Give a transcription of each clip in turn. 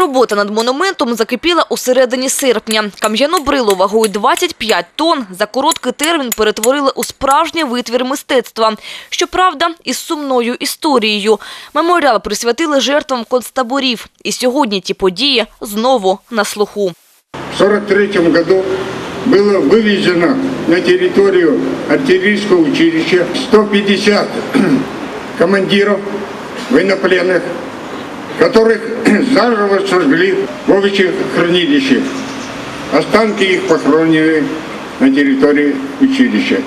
Робота над монументом закипіла у середині серпня. Кам'яну брилу вагою 25 тонн за короткий термін перетворили у справжній витвір мистецтва. Щоправда, із сумною історією. Меморіал присвятили жертвам концтаборів. І сьогодні ті події знову на слуху. В 1943 году было вывезено на территорию артиллерийского училища 150 командиров военнопленных, которых заживо сожгли в овощах хранилищах. Останки их похоронены на территории училища.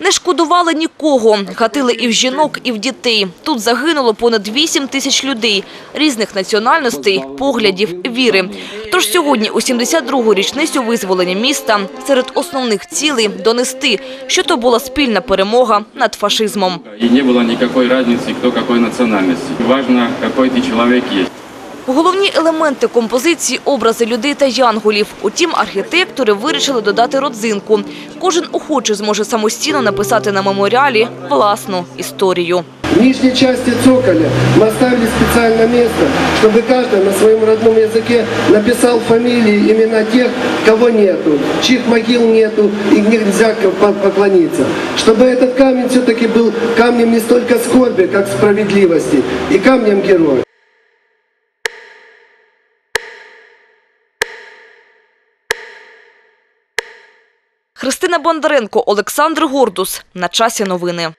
Не шкодували нікого. Хатили і в жінок, і в дітей. Тут загинуло понад 8 тисяч людей різних національностей, поглядів, віри. Тож сьогодні, у 72-гу річницю визволення міста, серед основних цілей донести, що то була спільна перемога над фашизмом. И не было никакой разницы, кто какой национальности. Важно, какой ты человек есть. Головні елементи композиції – образи людей та янголів. Утім, архітектори вирішили додати родзинку. Кожен охочий зможе самостійно написати на меморіалі власну історію. В нижней части цоколя мы оставили специальное место, чтобы каждый на своем родном языке написал фамилии, имена тех, кого нету, чьих могил нету и нельзя по- поклониться. Чтобы этот камень все-таки был камнем не столько скорби, как справедливости и камнем героя. Христина Бондаренко, Олександр Гордус. На часі новини.